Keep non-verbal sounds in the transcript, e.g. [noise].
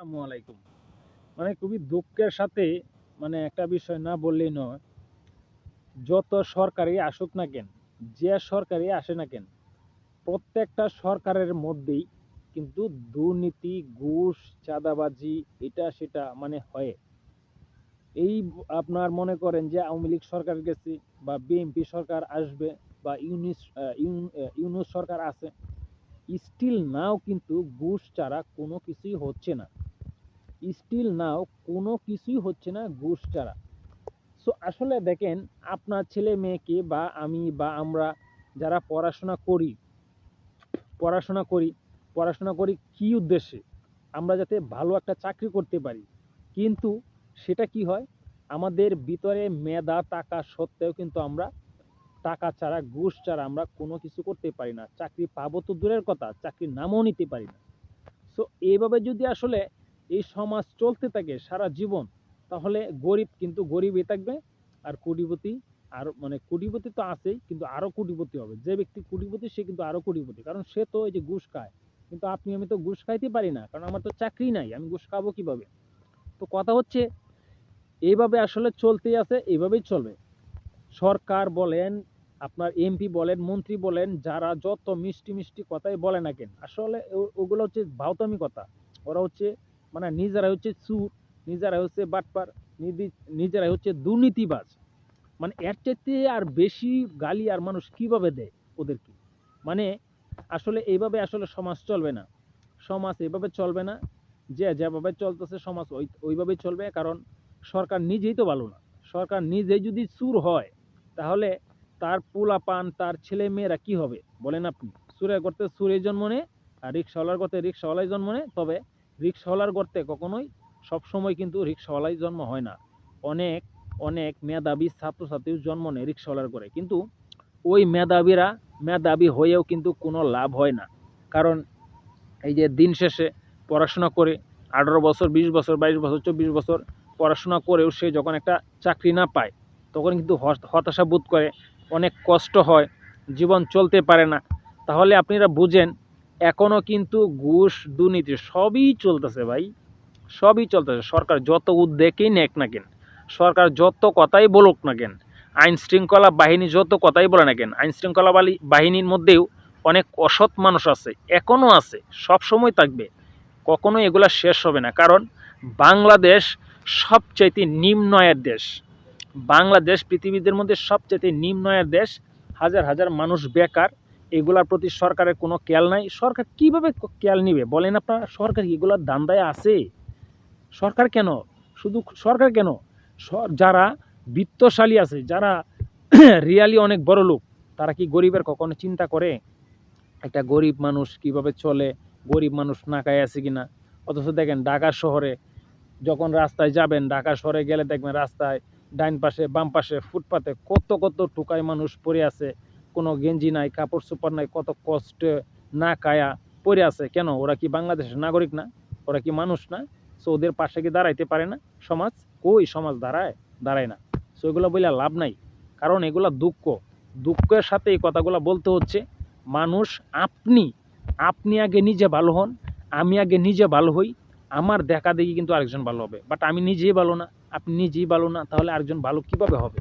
আসসালামু আলাইকুম। মানে খুবই দুঃখের সাথে মানে একটা বিষয় না বললেই নয়, যত সরকারি আসুক না কেন, যে সরকারি আসে না কেন, প্রত্যেকটা সরকারের মধ্যেই কিন্তু দুর্নীতি, ঘুষ, চাঁদাবাজি, এটা সেটা মানে হয়। এই আপনার মনে করেন যে আওয়ামী লীগ সরকার গেছে বা বিএনপি সরকার আসবে বা ইউনিস ইউন- ইউনুস সরকার আছে স্টিল নাও কিন্তু ঘুষ ছাড়া কোনো কিছুই হচ্ছে না। স্টিল নাও কোনো কিছুই হচ্ছে না ঘুষ ছাড়া। সো আসলে দেখেন, আপনার ছেলে মেয়েকে বা আমি বা আমরা যারা পড়াশোনা করি পড়াশোনা করি পড়াশোনা করি কি উদ্দেশ্যে? আমরা যাতে ভালো একটা চাকরি করতে পারি। কিন্তু সেটা কি হয়? আমাদের ভিতরে মেধা টাকা সত্ত্বেও কিন্তু আমরা টাকা ছাড়া, ঘুষ ছাড়া আমরা কোনো কিছু করতে পারি না। চাকরি পাবো তো দূরের কথা, চাকরির নামও নিতে পারি না। সো এইভাবে যদি আসলে এই সমাজ চলতে থাকে সারা জীবন, তাহলে গরিব কিন্তু গরিবই থাকবে আর কোটিপতি আর মানে কোটিপতি তো আছেই, কিন্তু আরও কোটিপতি হবে। যে ব্যক্তি কোটিপতি, সে কিন্তু আরও কোটিপতি। কারণ সে তো এই যে ঘুষ খায়, কিন্তু আপনি, আমি তো ঘুষ খাইতে পারি না, কারণ আমার তো চাকরি নাই, আমি ঘুষ খাব কীভাবে? তো কথা হচ্ছে, এইভাবে আসলে চলতেই আছে, এইভাবেই চলবে। সরকার বলেন, আপনার এমপি বলেন, মন্ত্রী বলেন, যারা যত মিষ্টি মিষ্টি কথাই বলে না কেন, আসলে ওগুলো হচ্ছে ভাওতামি কথা। ওরা হচ্ছে মানে নিজেরাই হচ্ছে চুর, নিজেরাই হচ্ছে বাটপার নিজেরাই হচ্ছে দুর্নীতিবাজ। মানে এর চাইতে আর বেশি গালি আর মানুষ কীভাবে দেয় ওদেরকে? মানে আসলে এইভাবে আসলে সমাজ চলবে না। সমাজ এইভাবে চলবে না যে যেভাবে চলতেছে সমাজ ওই, ওইভাবেই চলবে, কারণ সরকার নিজেই তো ভালো না। সরকার নিজেই যদি চুর হয়, তাহলে তার পোলা পান তার ছেলে মেয়েরা কি হবে? বলেন আপনি। চুরে করতে চুরে জন্ম নেয় আর রিক্সাওয়ালার করতে রিক্সাওয়ালাই জন্ম নেয়, তবে রিক্সাওয়ালার করতে কখনোই সবসময় কিন্তু রিক্সাওয়ালাই জন্ম হয় না। অনেক অনেক মেধাবী ছাত্রছাত্রীও জন্ম নেয় রিক্সাওয়ালার করে কিন্তু ওই মেধাবীরা, মেধাবী হয়েও কিন্তু কোনো লাভ হয় না। কারণ এই যে দিন শেষে পড়াশোনা করে আঠারো বছর, বিশ বছর, বাইশ বছর, চব্বিশ বছর পড়াশোনা করেও সে যখন একটা চাকরি না পায়, তখন কিন্তু হতাশা বোধ করে, অনেক কষ্ট হয়, জীবন চলতে পারে না। তাহলে আপনারা বুঝেন এখনও কিন্তু ঘুষ, দুর্নীতি সবই চলতেছে ভাই। সবই চলতেছে। সরকার যত উদ্যোগেই নেক না কেন, সরকার যত কথাই বলুক না কেন, আইন শৃঙ্খলা বাহিনী যত কথাই বলে না কেন, আইন শৃঙ্খলা বাহিনীর মধ্যেও অনেক অসৎ মানুষ আছে এখনও আছে সব সময় থাকবে। কখনো এগুলা শেষ হবে না। কারণ বাংলাদেশ সবচাইতে নিম্ন আয়ের দেশ। বাংলাদেশ পৃথিবীদের মধ্যে সবচাইতে নিম্ন আয়ের দেশ। হাজার হাজার মানুষ বেকার। এগুলার প্রতি সরকারের কোনো খেয়াল নাই। সরকার কীভাবে খেয়াল নিবে? বলেন আপনারা, সরকার এগুলার দান্দায় আছে? সরকার কেন? শুধু সরকার কেন? যারা বিত্তশালী আছে, যারা [clears throat] রিয়ালি অনেক বড় লোক, তারা কি গরিবের কখনো চিন্তা করে? একটা গরিব মানুষ কীভাবে চলে? গরিব মানুষ না খায় আছে কিনা? অথচ দেখেন, ঢাকা শহরে যখন রাস্তায় যাবেন, ঢাকা শহরে গেলে দেখবেন রাস্তায় ডাইন পাশে, বাম পাশে, ফুটপাতে কত কত টুকাই মানুষ পড়ে আছে। কোনো গেঞ্জি নাই, কাপড় চোপড় নাই, কত কষ্টে না কায়া পড়ে আছে। কেন? ওরা কি বাংলাদেশের নাগরিক না? ওরা কি মানুষ না? সো ওদের পাশে কি দাঁড়াইতে পারে না? সমাজ? কই সমাজ দাঁড়ায়? দাঁড়ায় না। সো এগুলো বলে লাভ নাই। কারণ এগুলা দুঃখ। দুঃখের সাথে এই কথাগুলো বলতে হচ্ছে, মানুষ, আপনি আপনি আগে নিজে ভালো হন, আমি আগে নিজে ভালো হই, আমার দেখা দেখি কিন্তু আরেকজন ভালো হবে। বাট আমি নিজেই ভালো না, আপনি নিজেই ভালো না, তাহলে আরেকজন ভালো কীভাবে হবে?